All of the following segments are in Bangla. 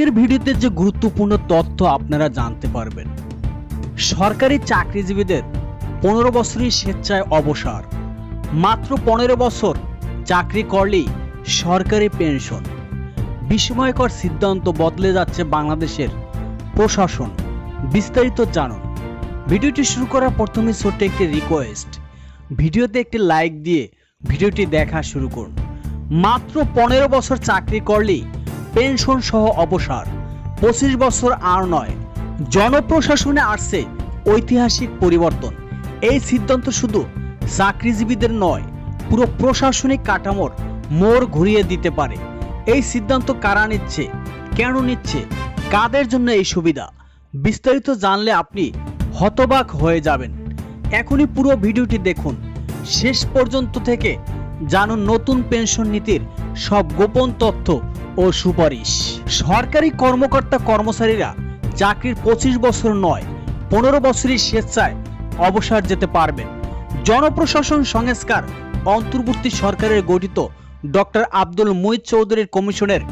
আজকের ভিডিওতে যে গুরুত্বপূর্ণ তথ্য আপনারা জানতে পারবেন, সরকারি চাকরিজীবীদের পনেরো বছরই স্বেচ্ছায় অবসর। মাত্র পনেরো বছর চাকরি করলেই সরকারি পেনশন। বিস্ময়কর সিদ্ধান্ত বদলে যাচ্ছে বাংলাদেশের প্রশাসন। বিস্তারিত জানুন। ভিডিওটি শুরু করার প্রথমে ছোট্ট একটি রিকোয়েস্ট ভিডিওতে একটি লাইক দিয়ে ভিডিওটি দেখা শুরু করুন। মাত্র পনেরো বছর চাকরি করলেই পেনশন সহ অবসর। পঁচিশ বছর আর নয়। জনপ্রশাসনে আসছে ঐতিহাসিক পরিবর্তন। এই সিদ্ধান্ত শুধু চাকরিজীবীদের নয়, পুরো প্রশাসনিক কাঠামোর মোড় ঘুরিয়ে দিতে পারে। এই সিদ্ধান্ত কারা নিচ্ছে, কেন নিচ্ছে, কাদের জন্য এই সুবিধা, বিস্তারিত জানলে আপনি হতবাক হয়ে যাবেন। এখনই পুরো ভিডিওটি দেখুন। শেষ পর্যন্ত থেকে জানুন নতুন পেনশন নীতির সব গোপন তথ্য ও সুপারিশ। সরকারি কর্মকর্তা কর্মচারীরা চাকরির পঁচিশ বছর নয়, পনেরো বছরই স্বেচ্ছায় অবসর যেতে পারবেন। জনপ্রশাসন সংস্কার অন্তর্বর্তী সরকারের গঠিত ডক্টর আব্দুল মুইদ চৌধুরীর কমিশনের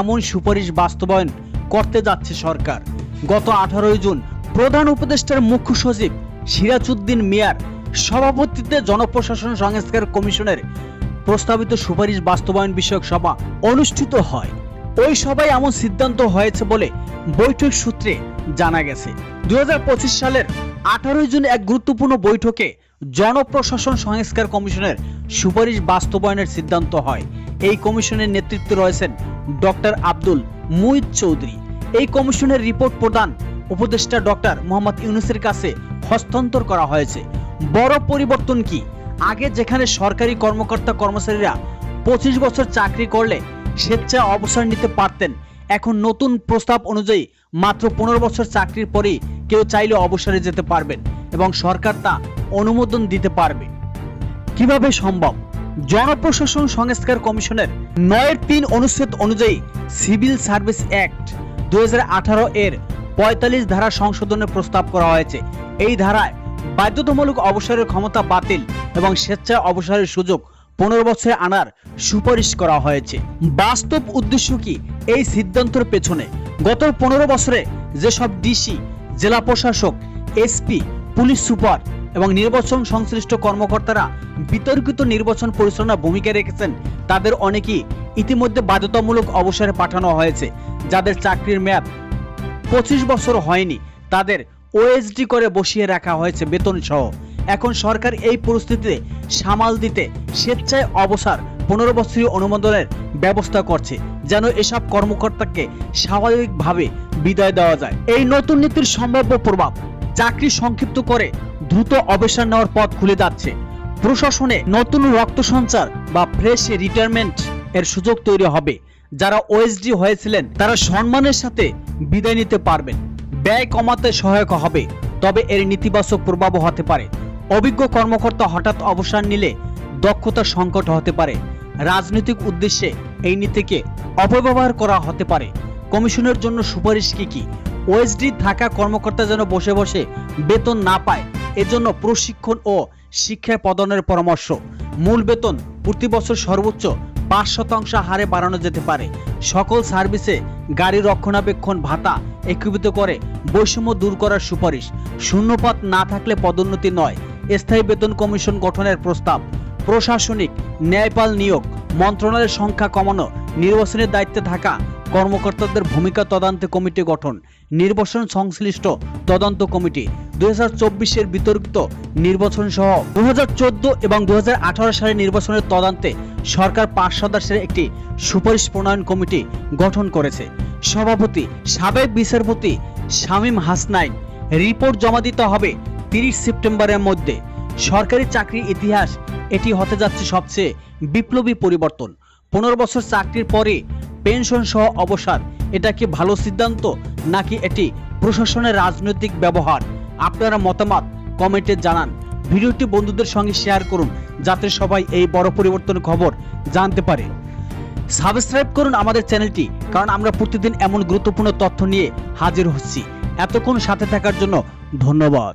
এমন সুপারিশ বাস্তবায়ন করতে যাচ্ছে সরকার। গত আঠারোই জুন প্রধান উপদেষ্টার মুখ্য সচিব সিরাজউদ্দিন মিয়ার সভাপতিত্বে জনপ্রশাসন সংস্কার কমিশনের প্রস্তাবিত সুপারিশ বাস্তবায়ন বিষয়ক সভা অনুষ্ঠিত হয়। ওই সভায় এমন সিদ্ধান্ত হয়েছে বলে বৈঠক সূত্রে জানা গেছে। দুই সালের আঠারোই জুন এক গুরুত্বপূর্ণ বৈঠকে জনপ্রশাসন সংস্কার কমিশনের সুপারিশ বাস্তবায়নের সিদ্ধান্ত হয়। এই কমিশনের নেতৃত্বে রয়েছেন ডক্টর আব্দুল মুইদ চৌধুরী। এই কমিশনের রিপোর্ট প্রদান উপদেষ্টা ডক্টর মোহাম্মদ ইউনুসের কাছে হস্তান্তর করা হয়েছে। বড় পরিবর্তন কি? আগে যেখানে সরকারি কর্মকর্তা কর্মচারীরা পঁচিশ বছর চাকরি করলে স্বেচ্ছায় অবসর নিতে পারতেন। এখন নতুন প্রস্তাব অনুযায়ী মাত্র পনেরো বছর চাকরির পরেই কেউ চাইলে অবসরে যেতে পারবেন এবং সরকার তা অনুমোদন দিতে পারবে। কীভাবে সম্ভব? জনপ্রশাসন সংস্কার কমিশনের নয়ের তিন অনুচ্ছেদ অনুযায়ী সিভিল সার্ভিস অ্যাক্ট দু হাজার আঠারো এর পঁয়তাল্লিশ ধারা সংশোধনের প্রস্তাব করা হয়েছে। এই ধারায় বাধ্যতামূলক অবসরের ক্ষমতা বাতিল এবং স্বেচ্ছায় অবসরের সুযোগ পনেরো বছরে আনার সুপারিশ করা হয়েছে। বাস্তব উদ্দেশ্য কি? এই সিদ্ধান্তের পেছনে গত পনেরো বছরে যেসব ডিসি, জেলা প্রশাসক, এসপি, পুলিশ সুপার এবং নির্বাচন সংশ্লিষ্ট কর্মকর্তারা বিতর্কিত নির্বাচন পরিচালনা ভূমিকা রেখেছেন, তাদের অনেকেই ইতিমধ্যে বাধ্যতামূলক অবসরে পাঠানো হয়েছে। যাদের চাকরির মেয়াদ পঁচিশ বছর হয়নি, তাদের ওএসডি করে বসিয়ে রাখা হয়েছে বেতন সহ এখন সরকার এই পরিস্থিতিতে সামাল দিতে স্বেচ্ছায় অবসর পনেরো বছরীয় অনুমোদনের ব্যবস্থা করছে, যেন এসব কর্মকর্তাকে স্বাভাবিকভাবে বিদায় দেওয়া যায়। এই নতুন নীতির সম্ভাব্য প্রভাব চাকরি সংক্ষিপ্ত করে দ্রুত অবসর নেওয়ার পথ খুলে যাচ্ছে। প্রশাসনে নতুন রক্ত সঞ্চার বা ফ্রেশ রিটায়ারমেন্ট এর সুযোগ তৈরি হবে। যারা ওএসডি হয়েছিলেন, তারা সম্মানের সাথে বিদায় নিতে পারবেন। ব্যয় কমাতে সহায়ক হবে, তবে এর নেতিবাচক প্রভাবও হতে পারে। অভিজ্ঞ কর্মকর্তা হঠাৎ অবসর নিলে দক্ষতার সংকট হতে পারে। রাজনৈতিক উদ্দেশ্যে এই নীতিকে অপব্যবহার করা হতে পারে। কমিশনের জন্য সুপারিশ কি কি? ওএসডি থাকা কর্মকর্তা যেন বসে বসে বেতন না পায়, এজন্য প্রশিক্ষণ ও শিক্ষায় প্রদানের পরামর্শ। মূল বেতন প্রতি বছর সর্বোচ্চ পাঁচ শতাংশ হারে বাড়ানো যেতে পারে। সকল সার্ভিসে গাড়ি রক্ষণাবেক্ষণ ভাতা একীভূত করে। বৈষম্য দূর করার সুপারিশ। শূন্যপাত না থাকলে পদোন্নতি নয়। স্থায়ী বেতন কমিশন গঠনের প্রস্তাব। প্রশাসনিক ন্যায়পাল নিয়োগ। মন্ত্রণালয়ের সংখ্যা কমানো। নির্বাচনের দায়িত্বে থাকা। কর্মকর্তাদের ভূমিকা তদন্ত কমিটি গঠন, নির্বাচন সংশ্লিষ্ট তদন্ত কমিটি, দুই হাজার চব্বিশের বিতর্কিত নির্বাচন সহ দু হাজার এবং দু সালের নির্বাচনের তদন্তে সরকার পাঁচ সদস্যের একটি সুপারিশ প্রণয়ন কমিটি গঠন করেছে। সভাপতি সাবেক বিচারপতি শামীম হাসনাইন, রিপোর্ট জমা দিতে হবে তিরিশ সেপ্টেম্বরের মধ্যে। সরকারি চাকরির ইতিহাস, এটি হতে যাচ্ছে সবচেয়ে বিপ্লবী পরিবর্তন। পনেরো বছর চাকরির পরে পেনশন সহ অবসর এটা কি ভালো সিদ্ধান্ত নাকি এটি প্রশাসনের রাজনৈতিক ব্যবহার? আপনারা মতামত কমেন্টে জানান। ভিডিওটি বন্ধুদের সঙ্গে শেয়ার করুন, যাতে সবাই এই বড় পরিবর্তন খবর জানতে পারে। সাবস্ক্রাইব করুন আমাদের চ্যানেলটি, কারণ আমরা প্রতিদিন এমন গুরুত্বপূর্ণ তথ্য নিয়ে হাজির হচ্ছি। এতক্ষণ সাথে থাকার জন্য ধন্যবাদ।